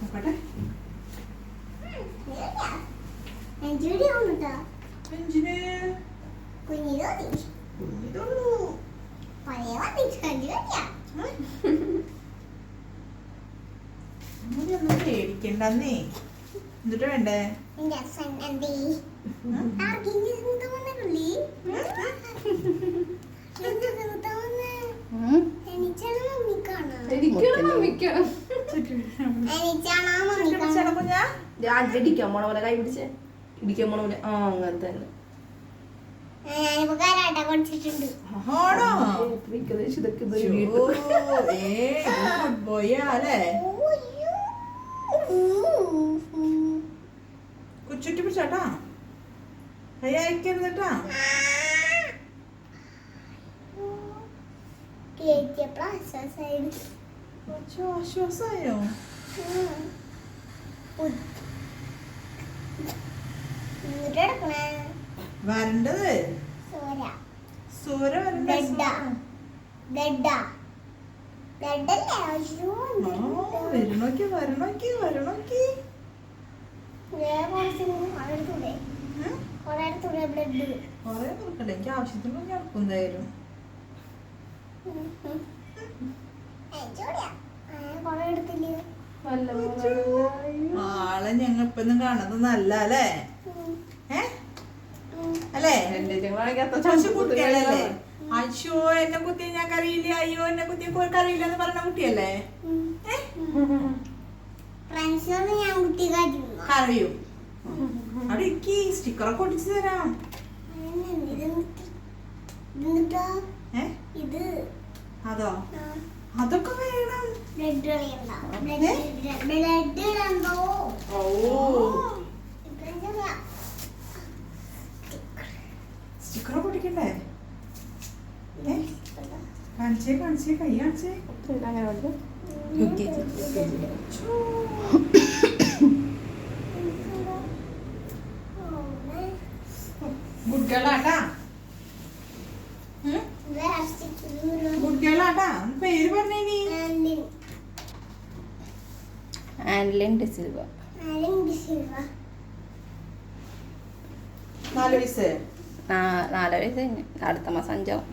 നോക്കട്ടെ. പഴയ ഒന്നും എന്നിട്ട് വേണ്ടേ? എനിക്കാണ് മമ്മിക്കാണോ ഇടിക്കാൻ പോണ പോലെ കൈ പിടിച്ചേ ഇടിക്കാൻ പോണ പോലെ ആ. അങ്ങനെ തന്നെ കുച്ചുട്ടി പിടിച്ചാട്ടാ കൈ അയക്കരുതട്ടാ കേറ്റിയപ്പോൾ ആശ്വാസമായിരുന്നു ആശ്വാസമായോ വരണ്ടത്? സോര വരണോക്കി വരണോക്കി വരണോക്കി. കുറച്ച്? കുറെ നോക്കട്ടെ എനിക്ക് ആവശ്യത്തിന് ഞാൻ എന്തായാലും. ആളെ ഞങ്ങൾ ഇപ്പൊന്നും കാണുന്നത് നല്ല അല്ലേ? അല്ലേ കുട്ടികളല്ലേ അയ്യോ എന്നെ കുത്തി ഞാൻ കറിയില്ല അയ്യോ എന്നെ കുത്തി കറിയില്ല എന്ന് പറഞ്ഞ കുട്ടിയല്ലേ? കറിയും അവിടെ ഇക്ക് സ്റ്റിക്കറൊക്കെ ഒട്ടിച്ചു തരാം. അതോ? അതൊക്കെ വേണം. സ്റ്റിക്കറൊക്കെ ഒട്ടിക്കണ്ടേ ഏ? കാണിച്ചേ കാണിച്ചേ കൈ കാണിച്ചേ. അങ്ങനെ ഉണ്ട്. ഗുഡ് ഗേൾ ആട്ടാ. ഉം? ഗുഡ് ഗേൾ ആട്ടാ. പേര് പറഞ്ഞേനി ആൻഡ്ലിൻ ഡിസിൽവ നാല് വയസ്സ് നാല് വയസ്സ് കഴിഞ്ഞ് അടുത്ത മാസം അഞ്ചാവും